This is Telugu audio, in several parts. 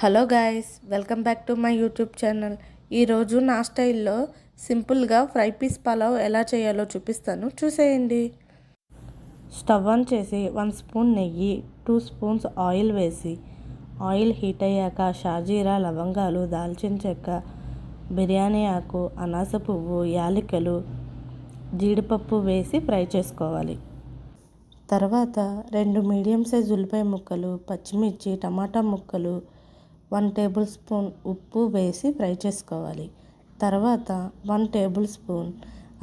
Hello guys welcome back to my YouTube channel. ఈరోజు నా స్టైల్లో సింపుల్గా ఫ్రై పీస్ పలావ్ ఎలా చేయాలో చూపిస్తాను. చూసేయండి. స్టవ్ ఆన్ చేసి వన్ స్పూన్ నెయ్యి టూ స్పూన్స్ ఆయిల్ వేసి ఆయిల్ హీట్ అయ్యాక షాజీరా లవంగాలు దాల్చిన చెక్క బిర్యానీ ఆకు అనాస పువ్వు యాలకులు జీడిపప్పు వేసి ఫ్రై చేసుకోవాలి. తర్వాత రెండు మీడియం సైజ్ ఉల్లిపాయ ముక్కలు పచ్చిమిర్చి టమాటా ముక్కలు వన్ టేబుల్ స్పూన్ ఉప్పు వేసి ఫ్రై చేసుకోవాలి. తర్వాత వన్ టేబుల్ స్పూన్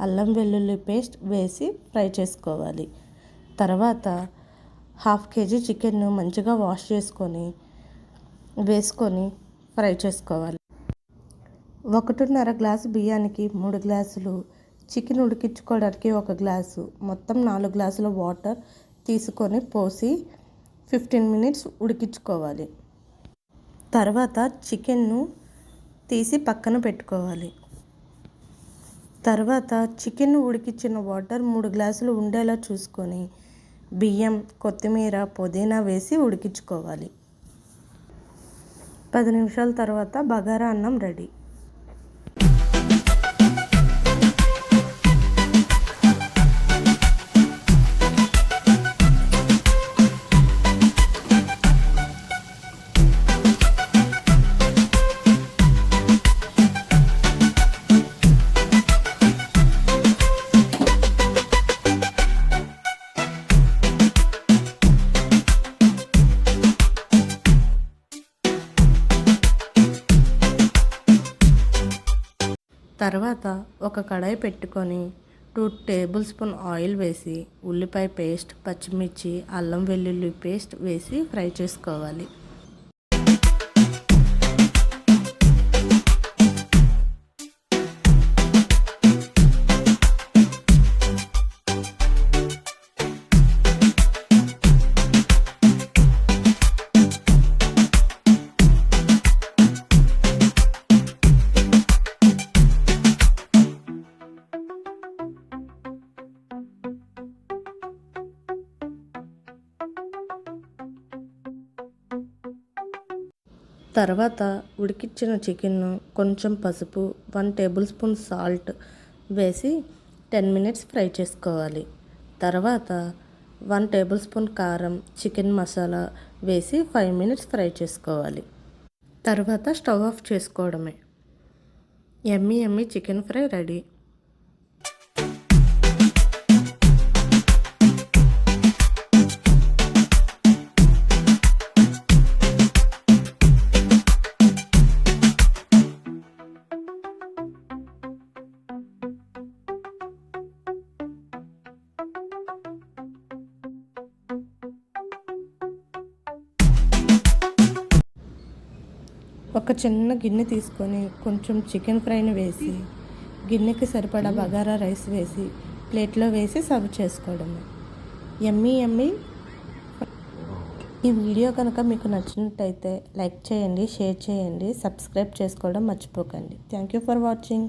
అల్లం వెల్లుల్లి పేస్ట్ వేసి ఫ్రై చేసుకోవాలి. తర్వాత హాఫ్ కేజీ చికెన్ను మంచిగా వాష్ చేసుకొని వేసుకొని ఫ్రై చేసుకోవాలి. ఒకటిన్నర గ్లాసు బియ్యానికి మూడు గ్లాసులు చికెన్ ఉడికించుకోవడానికి ఒక గ్లాసు మొత్తం నాలుగు గ్లాసుల వాటర్ తీసుకొని పోసి ఫిఫ్టీన్ మినిట్స్ ఉడికించుకోవాలి. తర్వాత చికెన్ను తీసి పక్కన పెట్టుకోవాలి. తర్వాత చికెన్ ఉడికించిన వాటర్ మూడు గ్లాసులు ఉండేలా చూసుకొని బియ్యం కొత్తిమీర పుదీనా వేసి ఉడికించుకోవాలి. పది నిమిషాల తర్వాత బగారా అన్నం రెడీ. తర్వాత ఒక కడాయి పెట్టుకొని టూ టేబుల్ స్పూన్ ఆయిల్ వేసి ఉల్లిపాయ పేస్ట్ పచ్చిమిర్చి అల్లం వెల్లుల్లి పేస్ట్ వేసి ఫ్రై చేసుకోవాలి. తర్వాత ఉడికించిన చికెన్ను కొంచెం పసుపు వన్ టేబుల్ స్పూన్ సాల్ట్ వేసి టెన్ మినిట్స్ ఫ్రై చేసుకోవాలి. తర్వాత వన్ టేబుల్ స్పూన్ కారం చికెన్ మసాలా వేసి ఫైవ్ మినిట్స్ ఫ్రై చేసుకోవాలి. తర్వాత స్టవ్ ఆఫ్ చేసుకోవడమే. Yummy yummy chicken fry ready. ఒక చిన్న గిన్నె తీసుకొని కొంచెం చికెన్ ఫ్రైని వేసి గిన్నెకి సరిపడా బగారా రైస్ వేసి ప్లేట్లో వేసి సర్వ్ చేసుకోవడమే. ఎమ్మీ ఎమ్మీ ఈ వీడియో కనుక మీకు నచ్చినట్టయితే లైక్ చేయండి షేర్ చేయండి సబ్స్క్రైబ్ చేసుకోవడం మర్చిపోకండి. Thank you for watching.